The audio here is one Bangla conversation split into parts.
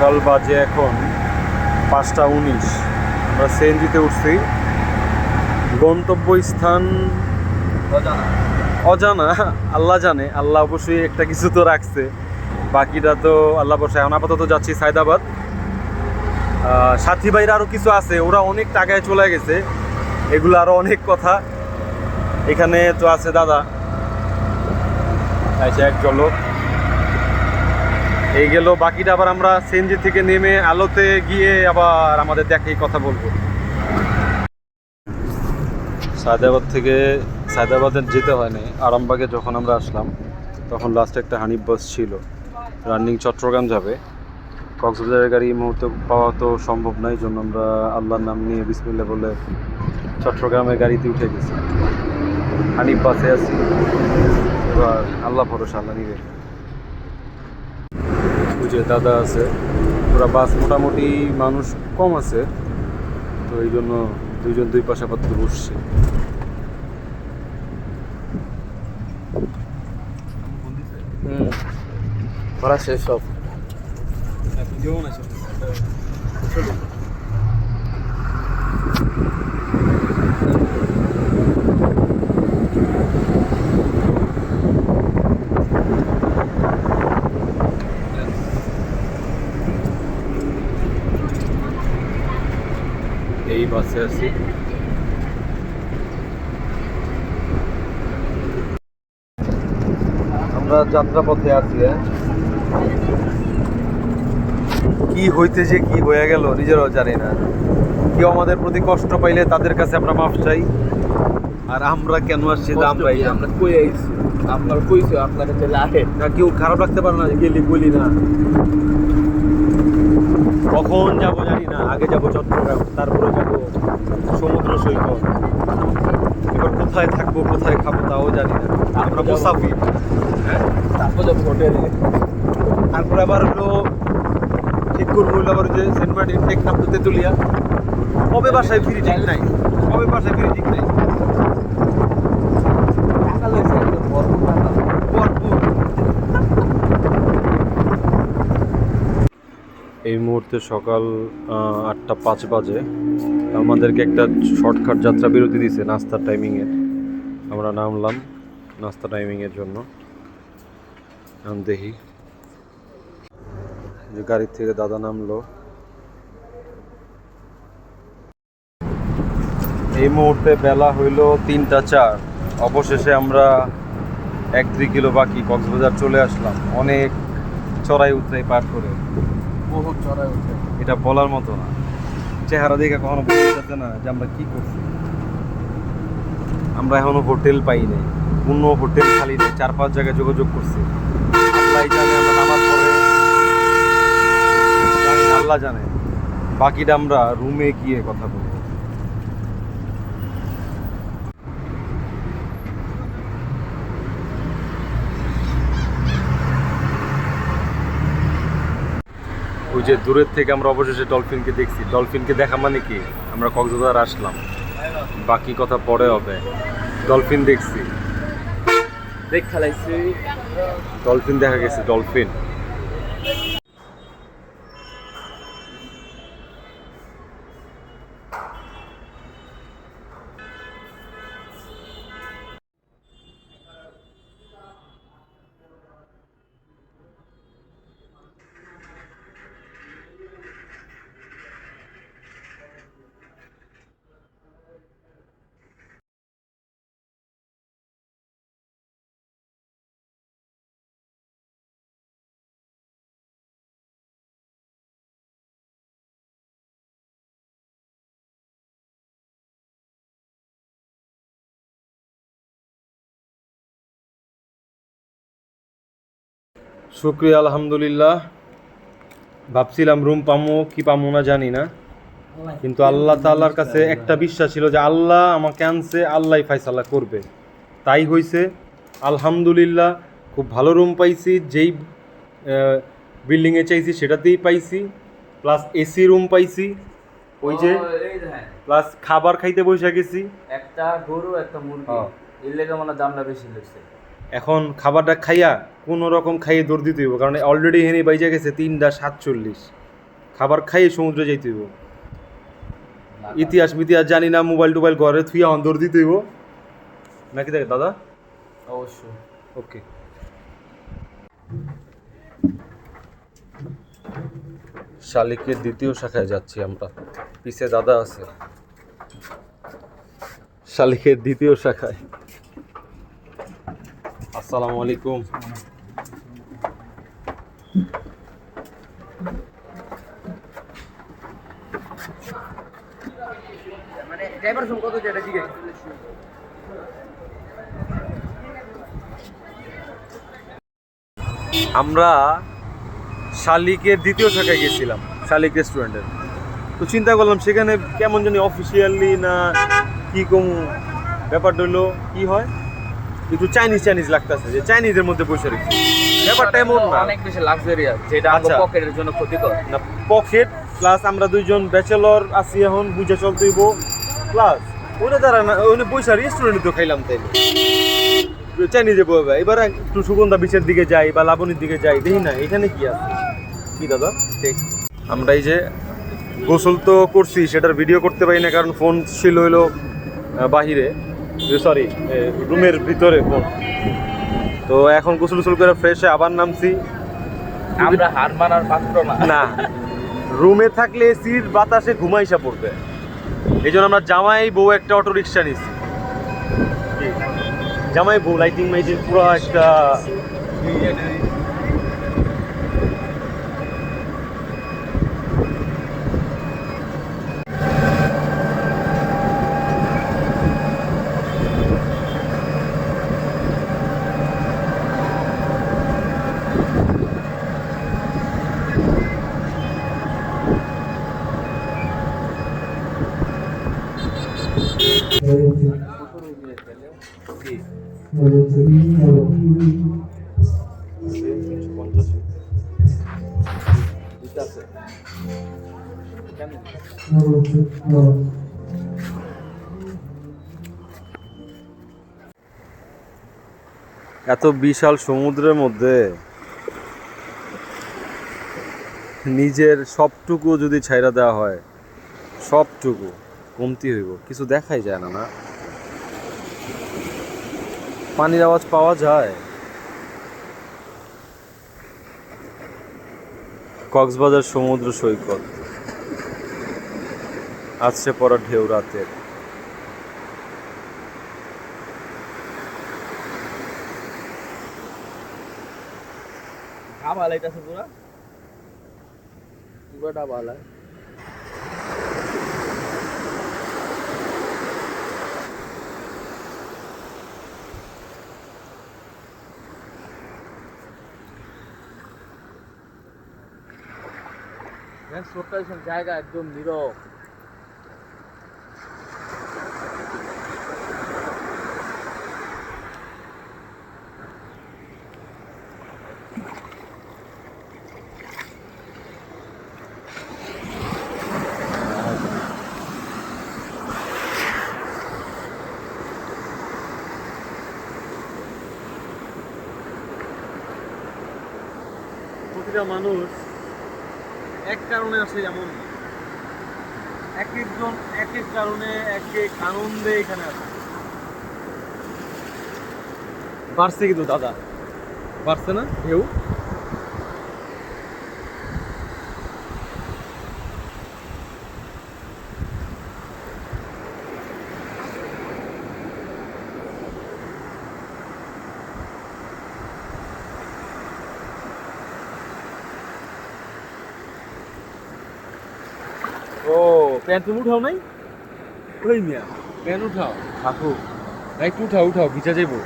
সকাল বাজে এখন পাঁচটা উনিশ। আমরা সিএনজিতে উঠছি। গন্তব্যস্থান অজানা। আল্লাহ জানে, আল্লাহ অবশ্যই একটা কিছু তো রাখছে। বাকিটা তো আল্লাহ বসে এখন আপাতত যাচ্ছি সায়দাবাদ সাথী ভাইরা আরও কিছু আছে। ওরা অনেক টাকায় চলে গেছে। এগুলো আরও অনেক কথা। এখানে তো আছে দাদা। আচ্ছা এক চলো এই গেল, বাকিটা আবার আমরা সিএনজি থেকে নেমে আলোতে গিয়ে আবার আমাদের দেখেই কথা বলব। সায়দাবাদ থেকে সায়দাবাদে যেতে হয়নি, আরামবাগে যখন আমরা আসলাম, তখন লাস্টে একটা হানিফ বাস ছিল। রানিং চট্টগ্রাম যাবে। কক্সবাজারের গাড়ি এই মুহূর্তে পাওয়া তো সম্ভব নয় জন্য আমরা আল্লাহর নাম নিয়ে বিসমিল্লা বলে চট্টগ্রামের গাড়িতে উঠে গেছি। হানিফ বাসে আছি। এবার আল্লাহ ভরসা, আল্লাহ নিবে। বুঝে দাদা আছে, ওরা বাস মোটামুটি মানুষ কম আছে, তো এই জন্য দুইজন দুই পাশাপাত্র বসছে। করা শেষ সব। এই বাসে আছি। আমরা যাত্রাপথে আছি হ্যাঁ। কি হইতে যে কি হয়ে গেল নিজেরাও জানি না। কেউ আমাদের প্রতি কষ্ট পাইলে তাদের কাছে আমরা মাফ চাই। আর আমরা কেন আসছি দাম পাই আমরা কই আইছি? আপনার কইছো আপনাকে চলে আহে না কেউ খারাপ লাগতে পারে না যে গেলি বলি না। কখন যাব জানি না আগে যাব চট্টগ্রাম তারপরে যাব সমুদ্র সৈকত। এবার কোথায় থাকব কোথায় খাব তাও জানি না। আমরা মুসাফির হ্যাঁ? তারপর যাব হোটেলে তারপরে আবার হলো ঠিক করব আবার যে সেন্ট মার্টিন টেকনাফ তো তেতুলিয়া। কবে বাসায় ফিরি ঠিক নাই। কবে বাসায় ফিরি ঠিক নাই। এই মুহূর্তে সকাল আটটা পাঁচ বাজে। আমাদেরকে একটা শর্টকাট যাত্রা বিরতি দিছে নাস্তার টাইমিংয়ে আমরা নামলাম নাস্তা টাইমিংয়ের জন্য। দেখি। যে গাড়ির থেকে দাদা নামলো। এই মুহূর্তে বেলা হইল তিনটা চার। অবশেষে আমরা এক দুই কিলো বাকি কক্সবাজার চলে আসলাম। অনেক চড়াই উতরাই পার করে। বহুত চড়াই উঠে এটা বলার মতো না। চেহারা দেখে কখনো বোঝা যাচ্ছে না যে আমরা কি করছি। আমরা এখনও হোটেল পাই নাই, কোনো হোটেল খালি নেই, চার পাঁচ জায়গায় যোগাযোগ করছি। আল্লাহ জানে আমরা নামার পরে আল্লাহ জানে। বাকিটা আমরা রুমে গিয়ে কথা বলব ওই যে দূরের থেকে আমরা অবশেষে ডলফিনকে দেখছি। ডলফিনকে দেখা মানে কি? আমরা কক্সবাজার আসলাম। বাকি কথা পরে হবে। ডলফিন দেখছি। দেখ খেলাইছি। ডলফিন দেখা গেছে ডলফিন। শুক্রিয়া আলহামদুলিল্লাহ। ভাবছিলাম রুম পামো কি পামো না জানি না। কিন্তু আল্লাহ তাল্লার কাছে একটা বিশ্বাস ছিল যে আল্লাহ আমাকে আনছে আল্লাহ ফাইসাল্লাহ করবে। তাই হইছে আলহামদুলিল্লাহ খুব ভালো রুম পাইছি। যেই বিল্ডিংয়ে চাইছি সেটাতেই পাইছি। প্লাস এসি রুম পাইছি। ওই যে প্লাস খাবার খাইতে বসে গেছি। একটা গরু একটা মুরগি। হ্যাঁ। এর লেগে মানে দামটা বেশি লাগছে। এখন খাবারটা খাইয়া কোনো রকম খাইয়ে দৌড় দিতে হইব কারণ অলরেডি হেনে বাইজা গেছে তিনটা সাতচল্লিশ। খাবার খাইয়ে সমুদ্রে যাইতে হইব। ইতিহাস মিতিহাস জানি না মোবাইল টোবাইল ঘরে থুইয়া অন্দর দিতে হইব। নাকি দেখ দাদা? অবশ্যই। ওকে। শালিকের দ্বিতীয় শাখায় যাচ্ছি আমরা। পিছে দাদা আছে। শালিকের দ্বিতীয় শাখায়। আসসালামু আলাইকুম। মানে ড্রাইভার সঙ্গ কত যেটা জিজ্ঞেস আমরা শালিকের দ্বিতীয় শাখায় গেছিলাম শালিক রেস্টুরেন্টের তো চিন্তা করলাম সেখানে কেমন জানি অফিসিয়ালি না কি কম? ব্যাপারটা হলো কি হয়? একটু চাইনিজ চাইনিজ লাগতেছে যে চাইনিজের মধ্যে বসে রেখেছি ব্যাপারটা এমন না। অনেক বেশি লাক্সারিয়াস যেটা আচ্ছা। পকেটের জন্য ক্ষতিকর। না পকেট প্লাস আমরা দুইজন ব্যাচেলর আছি এখন বুঝে চলতে হইব প্লাস ওইটা দ্বারা না ওইটা পয়সা রেস্টুরেন্টে তো খাইলাম তাইলে। চাইনিজে বলবে এবার একটু সুগন্ধা বিচের দিকে যাই বা লাবণীর দিকে যাই দেখি না এখানে কি আছে? কি দাদা? ঠিক আমরা এই যে গোসল তো করছি সেটার ভিডিও করতে পারি না কারণ ফোন ছিল হইল বাহিরে। সরি রুমের ভিতরে ফোন তো এখন গোসল গোসল করে ফ্রেশে আবার নামছি। আমরা হার মানার পাত্র না। না রুমে থাকলে এসির বাতাসে ঘুমাইসা পড়বে। এই জন্য আমরা জামাই বউ একটা অটো রিক্সা নিয়েছি জামাই বউ লাইটিং মাইটিং পুরো একটা এত বিশাল সমুদ্রের মধ্যে নিজের সবটুকু যদি ছাইরা দেওয়া হয়, সবটুকু কমতি হইব। কিছু দেখাই যায় না না। পানির আওয়াজ পাওয়া যায়। কক্সবাজার সমুদ্র সৈকত। আসছে পড়া ঢেউ রাতের। ঘা ভালাইতেছে পুরা? পুরাটা ভালাই জায়গা একদম নীরব। প্রতিটা মানুষ এক কারণে আছে যেমন। এক একজন এক এক কারণে এক এক আনন্দে এখানে আছে। বাড়ছে কিন্তু দাদা। বাড়ছে না? ঢেউ? প্যান্ট তুমি উঠাও নাই? ওই মিয়া প্যান্ট উঠাও। থাকো একটু উঠাও উঠাও ভিজা যাইবো।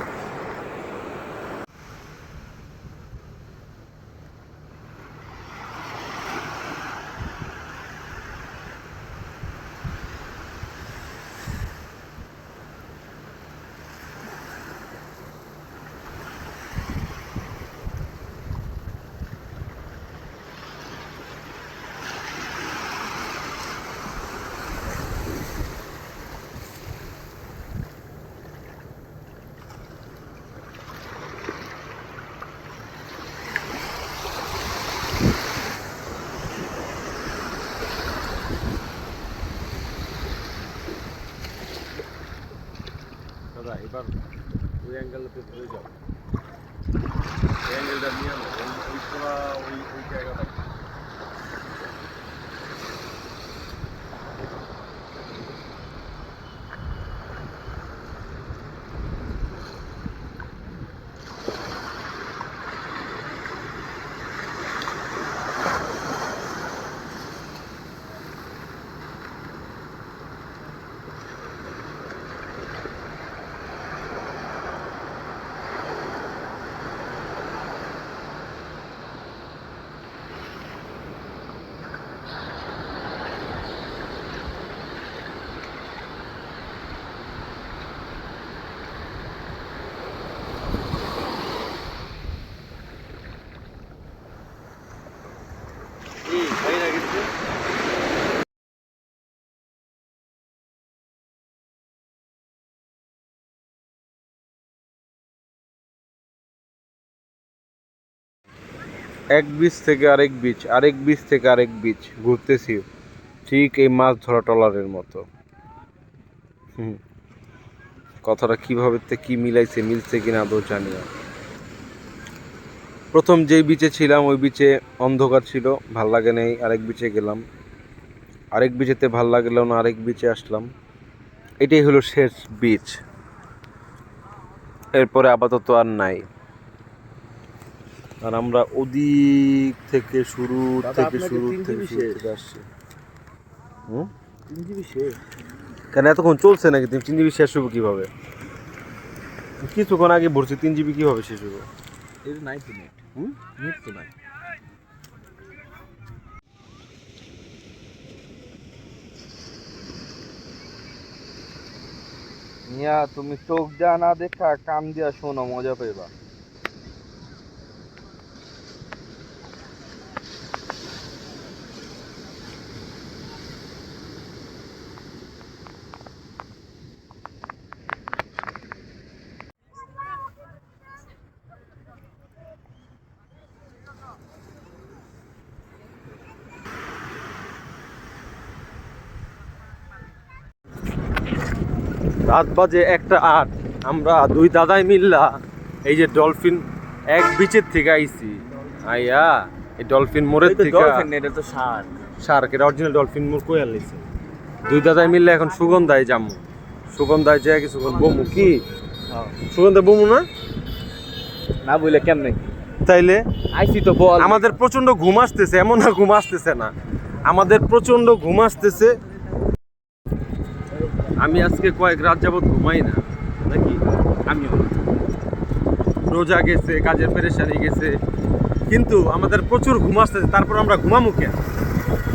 একটু ধরে যাও। অ্যাঙ্গেলটা নিয়ে ওই ওই ওই ওই জায়গাটা। এক বীজ থেকে আরেক বীজ আরেক বীজ থেকে আরেক বীজ ঘুরতেছি। ঠিক এই মাছ ধরা টলারের মতো। হুম। কথাটা কীভাবে কি মিলাইছে, মিলছে কিনা আদৌ জানি না। প্রথম যেই বিচে ছিলাম, ওই বিচে অন্ধকার ছিল, ভালো লাগে নাই, আরেক বিচে গেলাম। আরেক বিচেতে ভালো লাগল না, আরেক বিচে আসলাম। এটাই হলো শেষ বিচ। এরপরে আপাতত আর নাই। আর আমরা ওদিক থেকে শুরু থেকে শুরু থেকে শুরু। থেকে আসছি। কেন এতক্ষণ চলছে নাকি? তিন জিবি শেষ হব কীভাবে? কিছুক্ষণ আগে ভরছি তিন জিবি কীভাবে শেষ হব? এর নাই তো নেট হুম? নেট তো নাই। মিয়া তুমি চোখ দিয়া না দেখা কান দিয়া শোনো মজা পাইবা। রাত বাজে একটা আট। আমরা দুই দাদাই মিল্লা এই যে ডলফিন এক বিচের থেকে আইছি। আইয়া এই ডলফিন মোড়ের থেকে ডলফিন এটা তো শার্ক। শার্ক এটা অরিজিনাল ডলফিন মোড় কই আনলাইছে দুই দাদাই মিললে এখন সুগন্ধায় যামু সুগন্ধায় যায় কিছুক্ষণ বমু কি? সুগন্ধা বমু না? না বলে কেমনে? কি তাইলে আইসি তো বল। আমাদের প্রচণ্ড ঘুম আসতেছে এমন না ঘুম আসতেছে না। আমাদের প্রচণ্ড ঘুম আসতেছে আমি আজকে কয়েক রাত যাবত ঘুমাই না নাকি? আমিও রোজা গেছে কাজের পেরেশানি গেছে কিন্তু আমাদের প্রচুর ঘুম আসতেছে তারপর আমরা ঘুমামু কেন?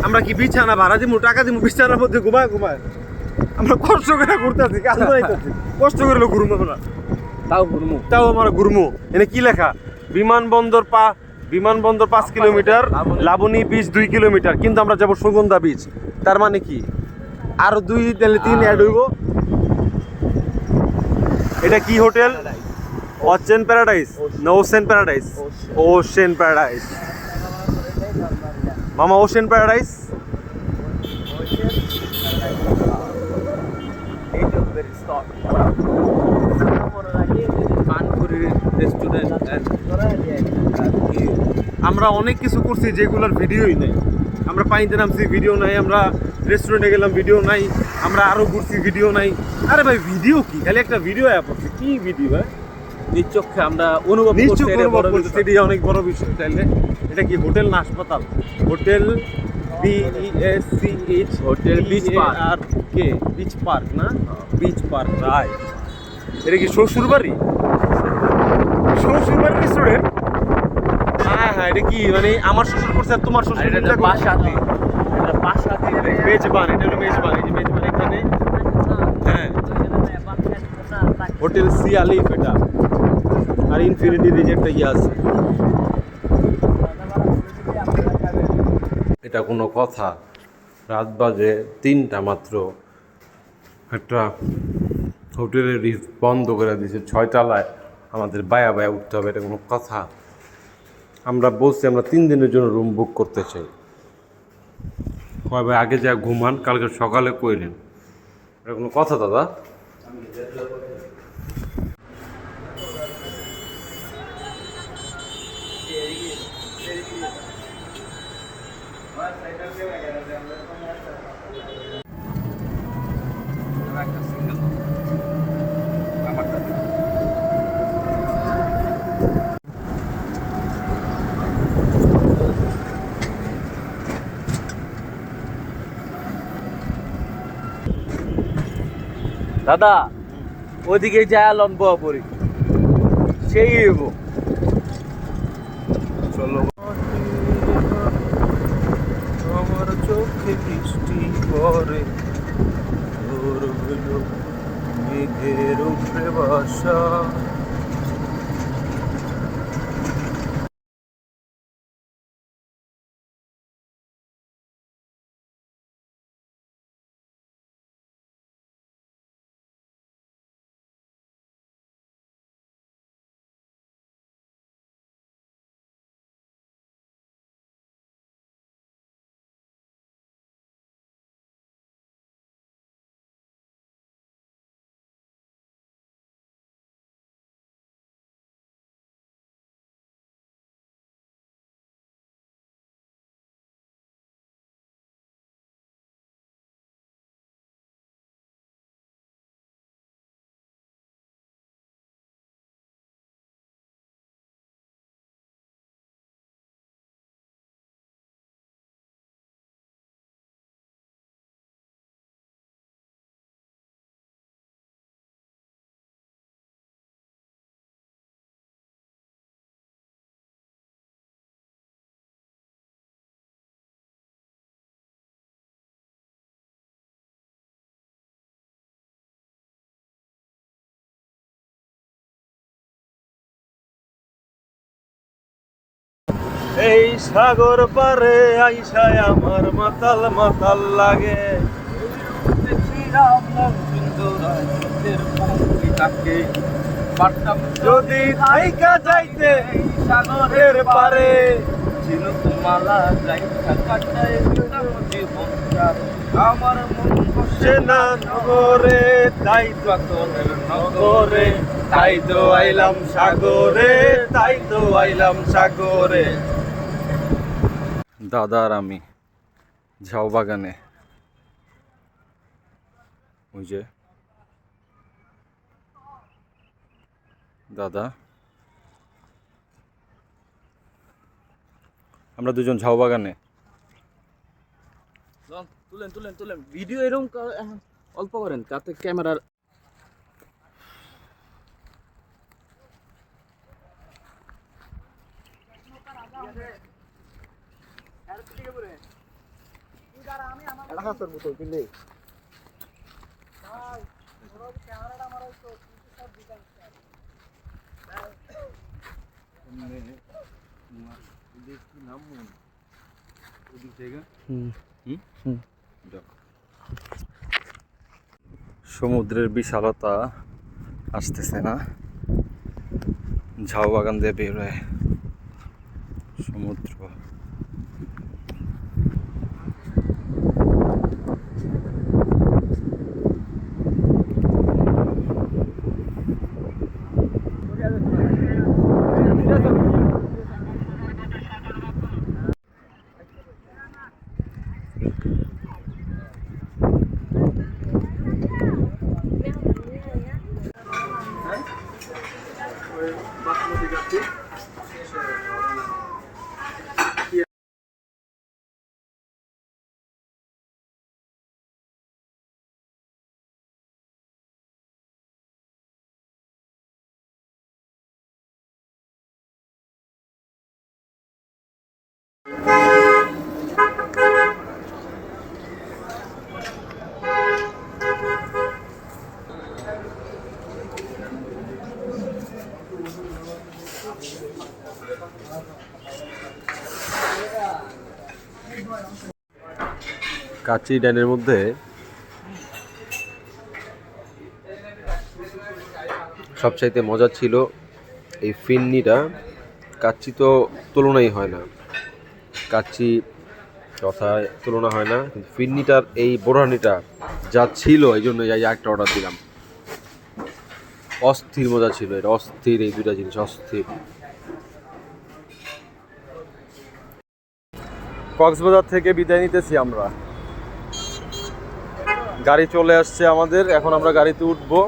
আমরা কি বিছানা ভাড়া দিমু টাকা দিমু বিছানার মধ্যে ঘুমায় ঘুমায়? আমরা কষ্ট করে ঘুরতেছি কাজ বানাইতেছি কষ্ট করে ঘুরবো না তাও ঘুরমু। তাও আমার গুরমু এনে কি লেখা? বিমানবন্দর পা বিমানবন্দর পাঁচ কিলোমিটার লাবণী বিচ দুই কিলোমিটার কিন্তু আমরা যাব সুগন্ধা বিচ তার মানে কি? আর দুই তাহলে তিন অ্যাড হইব। এটা কি হোটেল? Ocean Paradise. না ওশেন প্যারাডাইস। Ocean Paradise. মামা ওশেন প্যারাডাইস। আমরা অনেক কিছু করছি যেগুলোর ভিডিওই নেই। আমরা পাইতে নামছি ভিডিও নাই আমরা রেস্টুরেন্টে গেলাম ভিডিও নাই আমরা আরও ঘুরছি ভিডিও নাই। আরে ভাই ভিডিও কি? খালি একটা ভিডিও অ্যাপ আছে। কি ভিডিও ভাই? নিজ চোখে আমরা অনুভব অনুভব করছি এটি অনেক বড় বিষয় তাইলে। এটা কি হোটেল না হাসপাতাল? Hotel B E S C H Hotel Beach Park. আর কে বিচ পার্ক না? বিচ পার্ক রাইট এটা কি শ্বশুর বাড়ি শ্বশুর বাড়ি রেস্টুরেন্ট হ্যাঁ হ্যাঁ এটা কি? মানে আমার শ্বশুর করছে আর তোমার শ্বশুর বাসাতি। মেজবান এটা হলো মেজবান যে মেজবান এখানে হ্যাঁ। হোটেল সি আলিফ এটা। আর ইনফিনিটির যে একটা ইয়ে আছে। এটা কোনো কথা। রাত বাজে তিনটা মাত্র। একটা হোটেলের রিস বন্ধ করে দিয়েছে, ছয়তলায়। আমাদের বায়া বায়া উঠতে হবে, এটা কোনো কথা। আমরা বলছি, আমরা তিন দিনের জন্য রুম বুক করতে চাই। কবে আগে যা ঘুমান কালকে সকালে কইলেন এটা কোনো কথা দাদা? দাদা ওইদিকে যায় লন পড়ি। সেই এবো চলো। আমার চোখে বৃষ্টি পরে মেঘের উপরে বাসা এই সাগর পারে আইসায় আমার মাতাল মাতাল লাগে। যদি থাইকা যাইতে সাগরের পারে আমার মন নগরে নগরে, তাই তো আইলাম সাগরে, তাই তো আইলাম সাগরে। দাদা আর আমি, ঝাউ বাগানে। ওই যে। দাদা। আমরা দুজন ঝাউ বাগানে। তুলেন তুলেন তুলেন। ভিডিও এরকম অল্প করেন, তাতে ক্যামেরার সমুদ্রের বিশালতা আসতেছে না। ঝাউ বাগান দিয়ে বেরোয় সমুদ্র কাচি ডাইনের মধ্যে সবচাইতে মজা ছিল এই ফিন্নিটা। কাচ্চি তো তুলনাই হয় না। কাচ্চি কথায় তুলনা হয় না, কিন্তু ফিন্নিটার এই বোরহানিটা যা ছিল, এই জন্য যাই একটা অর্ডার দিলাম। অস্থির মজা ছিল, এটা অস্থির এই দুটা জিনিস, অস্থির। কক্সবাজার থেকে বিদায় নিতেছি আমরা। গাড়ি চলে আসছে আমাদের, এখন আমরা গাড়িতে উঠবো।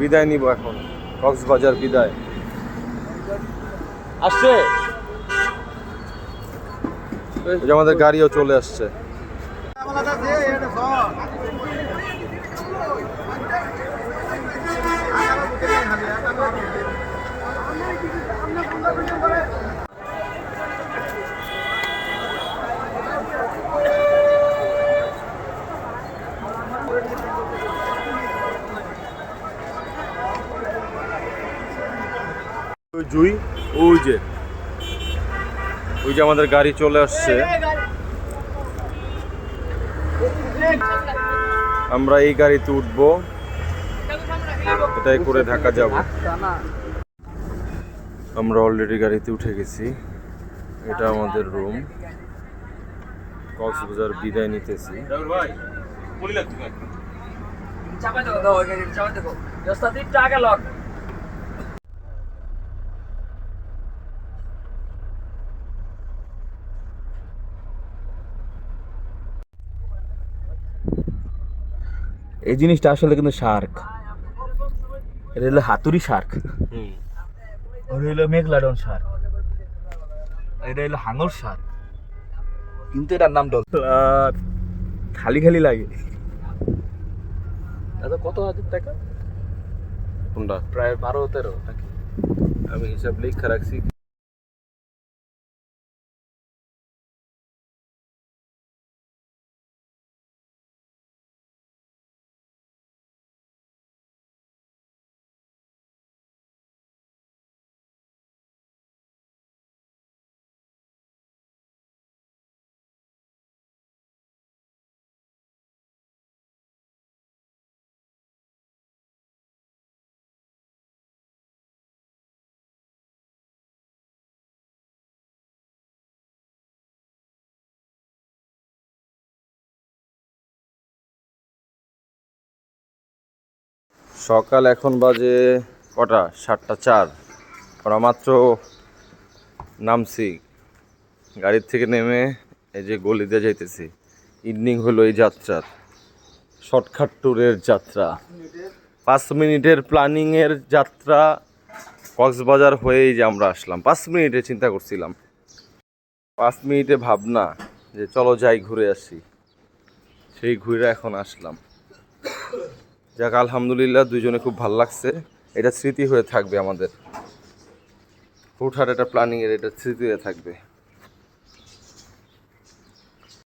বিদায় নিব এখন, কক্সবাজার বিদায়। আসছে? আমাদের গাড়িও চলে আসছে। জুই ওই যে ওই যে আমাদের গাড়ি চলে আসছে। আমরা এই গাড়িতে উঠবো। এটাই করে ঢাকা যাব। আমরা অলরেডি গাড়িতে উঠে গেছি। এটা আমাদের রুম কক্সবাজার বিদায় নিতেছি। চাপা দেখো চাপা আগে লক। এই জিনিসটা আসলে কিন্তু শার্ক। এটা হলো হাতুড়ি শার্ক। ওর হইল মেঘলাডন শার্ক। এটা হইল হাঙর শার্ক। কিন্তু এটার নাম ডল। খালি খালি লাগে। দাদা কত হাজার টাকা? কোনটা? প্রায় বারো তেরো নাকি? আমি হিসাব লেখা রাখছি। সকাল এখন বাজে কটা? সাতটা চার। ওরা মাত্র নামছি। গাড়ির থেকে নেমে এই যে গলিতে যাইতেছি। ইভিনিং হলো এই যাত্রার। শর্টকাট ট্যুরের যাত্রা। পাঁচ মিনিটের প্ল্যানিংয়ের যাত্রা কক্সবাজার হয়েই যে আমরা আসলাম। পাঁচ মিনিটে চিন্তা করছিলাম। পাঁচ মিনিটে ভাবনা যে চলো যাই ঘুরে আসি। সেই ঘুরে এখন আসলাম। যাক, আলহামদুলিল্লাহ, দুজনে খুব ভালো লাগছে। এটা স্মৃতি হয়ে থাকবে আমাদের। হুটহাট একটা প্ল্যানিংয়ের এটা স্মৃতি হয়ে থাকবে।